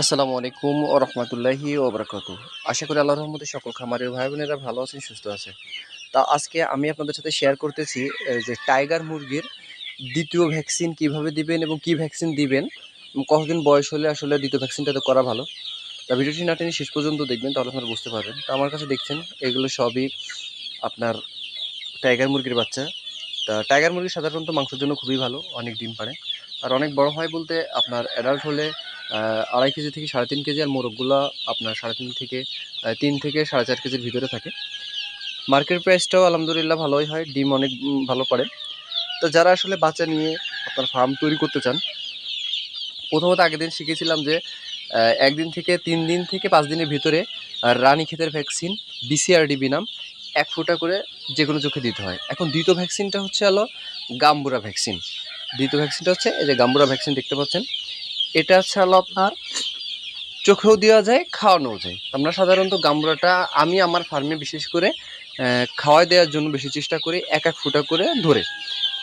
আসসালামু আলাইকুম ও রহমতুল্লাহি ওবরাকাতু আশা করি আল্লাহর রহমতে সকল খামারের ভাই বোনেরা ভালো আছেন, সুস্থ আছে তা আজকে আমি আপনাদের সাথে শেয়ার করতেছি যে টাইগার মুরগির দ্বিতীয় ভ্যাকসিন কীভাবে দিবেন এবং কি ভ্যাকসিন দিবেন কতদিন বয়স হলে আসলে দ্বিতীয় ভ্যাকসিনটা তো করা ভালো। তা ভিডিওটি না টেনে শেষ পর্যন্ত দেখবেন, তাহলে আপনারা বুঝতে পারবেন। তা আমার কাছে দেখছেন, এগুলো সবই আপনার টাইগার মুরগির বাচ্চা। তা টাইগার মুরগি সাধারণত মাংসের জন্য খুবই ভালো, অনেক ডিম পারে আর অনেক বড় হয় বলতে আপনার অ্যাডাল্ট হলে আড়াই কেজি থেকে সাড়ে তিন কেজি আর মোরগগুলো আপনার সাড়ে তিন থেকে তিন থেকে সাড়ে চার কেজির ভিতরে থাকে। মার্কেট প্রাইসটাও আলহামদুলিল্লাহ ভালোই হয়, ডিম অনেক ভালো পড়ে তো যারা আসলে বাচ্চা নিয়ে আপনার ফার্ম তৈরি করতে চান, প্রথমত আগের দিন শিখেছিলাম যে একদিন থেকে তিন দিন থেকে পাঁচ দিনের ভিতরে রানী ক্ষেতের ভ্যাকসিন বিসিআরডিবি নাম, এক ফুটা করে যে কোনো চোখে দিতে হয়। এখন দ্বিতীয় ভ্যাকসিনটা হচ্ছে হলো গাম্বুরা ভ্যাকসিন। দ্বিতীয় ভ্যাকসিনটা হচ্ছে এই যে গাম্বুরা ভ্যাকসিন দেখতে পাচ্ছেন। এটা হচ্ছে হলো আপনার চোখেও দেওয়া যায়, খাওয়ানোও যায়। আমরা সাধারণত গাম্বুরাটা আমি আমার ফার্মে বিশেষ করে খাওয়াই দেওয়ার জন্য বেশি চেষ্টা করি, এক এক ফুটা করে ধরে।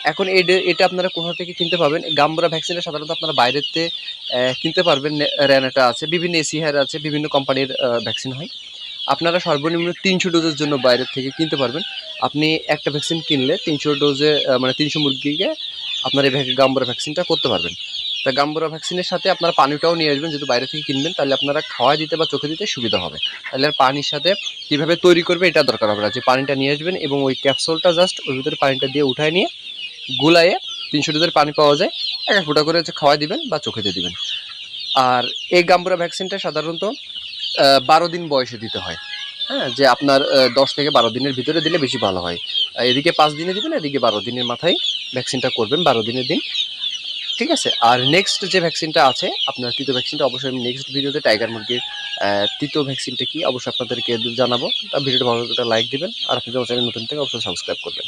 এখন এটা- এটা আপনারা কোথা থেকে কিনতে পাবেন গাম্বুরা ভ্যাকসিনটা সাধারণত আপনারা বাইরেতে কিনতে পারবেন র্যানাটা আছে, বিভিন্ন এসি হেয়ার আছে, বিভিন্ন কোম্পানির ভ্যাকসিন হয়। আপনারা সর্বনিম্ন তিনশো ডোজের জন্য বাইরের থেকে কিনতে পারবেন। আপনি একটা ভ্যাকসিন কিনলে তিনশো ডোজে মানে তিনশো মুরগিকে আপনার এই গাম্বুরা ভ্যাকসিনটা করতে পারবেন। তা গাম্বুরা ভ্যাকসিনের সাথে আপনারা পানিটাও নিয়ে আসবেন যদি বাইরে থেকে কিনবেন, তাহলে আপনারা খাওয়া দিতে বা চোখে দিতে সুবিধা হবে। তাহলে আর পানির সাথে কীভাবে তৈরি করবে এটা দরকার হবে না। যে পানিটা নিয়ে আসবেন এবং ওই ক্যাপসুলটা জাস্ট ওর ভিতরে পানিটা দিয়ে উঠায় নিয়ে গুলায়ে তিনশো ডোজের পানি পাওয়া যায়, এক এক ফোঁটা করে হচ্ছে খাওয়া দিবেন বা চোখে দিয়ে দিবেন। আর এই গাম্বুরা ভ্যাকসিনটা সাধারণত বারো দিন বয়সে দিতে হয়। হ্যাঁ যে আপনার দশ থেকে বারো দিনের ভিতরে দিলে বেশি ভালো হয়। এদিকে পাঁচ দিনে দিবেন, এদিকে বারো দিনের মাথায় ভ্যাকসিনটা করবেন, বারো দিনের দিন। ঠিক আছে? আর নেক্সট যে ভ্যাকসিনটা আছে, আপনার তৃতীয় ভ্যাকসিনটা অবশ্যই আমি নেক্সট ভিডিওতে টাইগার মুরগির তৃতীয় ভ্যাকসিনটা কি, অবশ্যই আপনাদেরকে জানাব। ভিডিওটা ভালো লাইক দিবেন, আর আপনি যদি চ্যানেল নতুন থেকে অবশ্যই সাবস্ক্রাইব করবেন।